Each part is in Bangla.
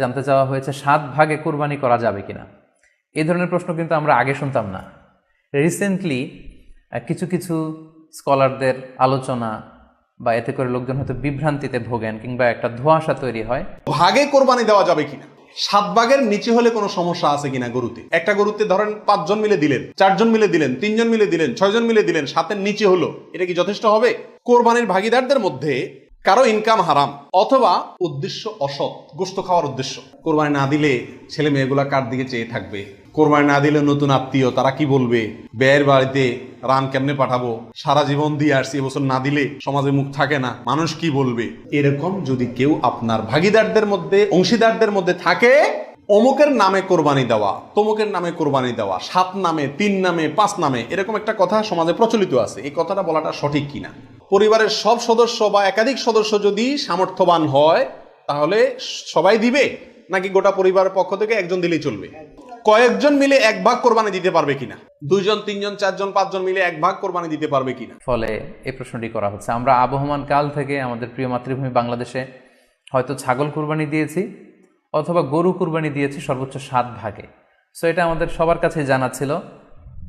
জানতে চাওয়া হয়েছে, সাত ভাগে কোরবানি করা যাবে কিনা? এই ধরনের প্রশ্ন কিন্তু আমরা আগে শুনতাম না। রিসেন্টলি কিছু কিছু স্কলারদের আলোচনা বা এতে করে লোকজন হয়তো বিভ্রান্তিতে ভোগেন কিংবা একটা ধোঁয়াশা তৈরি হয়। ভাগে কোরবানি দেওয়া যাবে কিনা? সাত ভাগের নিচে হলে কোনো সমস্যা আছে কিনা গরুতে? একটা গরুতে ধরেন পাঁচজন মিলে দিলেন, চারজন মিলে দিলেন, তিনজন মিলে দিলেন, ছয়জন মিলে দিলেন, সাতের নিচে হলো, এটা কি যথেষ্ট হবে? কোরবানির ভাগিদারদের মধ্যে কারও ইনকাম হারাম অথবা উদ্দেশ্য অসৎ গোস্ত খাওয়ার উদ্দেশ্য। কোরবানি না দিলে ছেলে মেয়েগুলা কার দিকে চেয়ে থাকবে? কোরবানি না দিলে নতুন আত্মীয় তারা কি বলবে? ব্যয়ের বাড়িতে রান কেমনে পাঠাবো? সারা জীবন দিয়ে আসছি এবছর না দিলে সমাজে মুখ থাকে না। মানুষ কি বলবে? এরকম যদি কেউ আপনার ভাগিদারদের মধ্যে, অংশীদারদের মধ্যে থাকে, অমুকের নামে কোরবানি দেওয়া, তমুকের নামে কোরবানি দেওয়া, সাত নামে, তিন নামে, পাঁচ নামে, এরকম একটা কথা সমাজে প্রচলিত আছে। এই কথাটা বলাটা সঠিক কিনা? পরিবারের সব সদস্য বা একাধিক সদস্য যদি সামর্থ্যবান হয়, তাহলে সবাই দিবে? নাকি গোটা পরিবারের পক্ষ থেকে একজন দিলেই চলবে? কয়েকজন মিলে এক ভাগ কোরবানি দিতে পারবে কিনা? দুইজন, তিনজন, চারজন, পাঁচজন মিলে এক ভাগ কোরবানি দিতে পারবে কিনা? ফলে এই প্রশ্নটি করা হচ্ছে। আমরা আবহমান কাল থেকে আমাদের প্রিয় মাতৃভূমি বাংলাদেশে হয়তো ছাগল কুরবানি দিয়েছি অথবা গরু কুরবানি দিয়েছি সর্বোচ্চ সাত ভাগে। সো এটা আমাদের সবার কাছে জানা ছিল।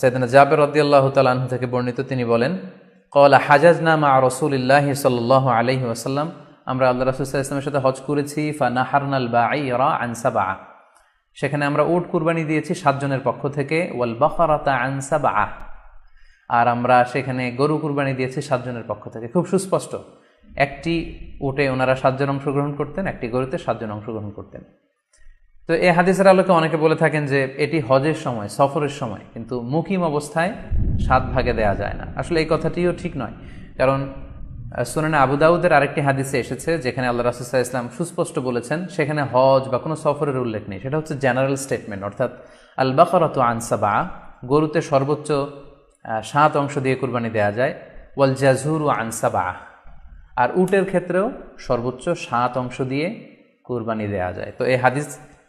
সৈদানা জাবের রদিয়াল্লাহ তালাহ থেকে বর্ণিত তিনি বলেন, কলা হাজাজ নামা রসুলিল্লাহ সাল্লাহ আলহি ওসাল্লাম আমরা আল্লাহ রসুল্লাহ ইসলামের সাথে হজ করেছি ফা নাহারনাল বা আই রা আনসাবা সেখানে আমরা উট কুরবানি দিয়েছি সাতজনের পক্ষ থেকে, ওয়াল বখরাতা আনসাবা আর আমরা সেখানে গরু কুরবানি দিয়েছি সাতজনের পক্ষ থেকে। খুব সুস্পষ্ট। একটি উটে ওনারা সাতজন অংশগ্রহণ করতেন, একটি গরুতে সাতজন অংশগ্রহণ করতেন। তো এই হাদিসের আলোকে অনেকে বলে থাকেন যে এটি হজের সময়, সফরের সময়, কিন্তু মুকিম অবস্থায় সাত ভাগে দেয়া যায় না। আসলে এই কথাটিও ঠিক নয়। কারণ সুনানে আবু দাউদের আরেকটি হাদিসে এসেছে যেখানে আল্লাহ রাসুসাহ ইসলাম সুস্পষ্ট বলেছেন, সেখানে হজ বা কোনো সফরের উল্লেখ নেই। সেটা হচ্ছে জেনারেল স্টেটমেন্ট, অর্থাৎ আল বাকরাত আনসাবা গরুতে সর্বোচ্চ সাত অংশ দিয়ে কুরবানি দেয়া যায়, ওয়াল জাজুর ও আনসাবা আর উটের ক্ষেত্রেও সর্বোচ্চ সাত অংশ দিয়ে কুরবানি দেয়া যায়। তো এই হাদিস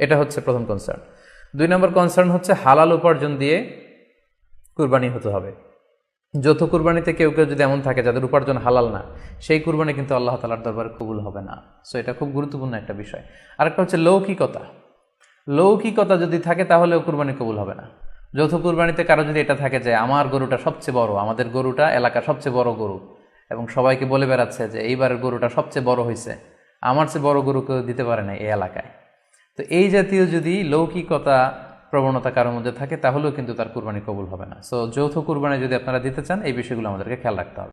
এটা হচ্ছে প্রথম কনসার্ন দুই নম্বর কনসার্ন হচ্ছে হালাল উপার্জন দিয়ে কুরবানি হতে হবে। যৌথ কুরবানিতে কেউ কেউ যদি এমন থাকে যাদের উপার্জন হালাল না, সেই কুরবানি কিন্তু আল্লাহ তালার দরবারে কবুল হবে না। সো এটা খুব গুরুত্বপূর্ণ একটা বিষয়। আরেকটা হচ্ছে লৌকিকতা। লৌকিকতা যদি থাকে তাহলেও কুরবানি কবুল হবে না। যৌথ কুরবানিতে কারও যদি এটা থাকে যে, আমার গরুটা সবচেয়ে বড়, আমাদের গরুটা এলাকার সবচেয়ে বড় গরু। এবং সবাইকে বলে বেড়াচ্ছে যে, এইবারের গরুটা সবচেয়ে বড় হয়েছে আমার চেয়ে বড় গরু কেউ দিতে পারে না এই এলাকায়। তো এই জাতীয় যদি লৌকিকতা প্রবণতা কারোর মধ্যে থাকে, তাহলেও কিন্তু তার কুরবানি কবুল হবে না। সো যৌথ কুরবানি যদি আপনারা দিতে চান, এই বিষয়গুলো আমাদেরকে খেয়াল রাখতে হবে।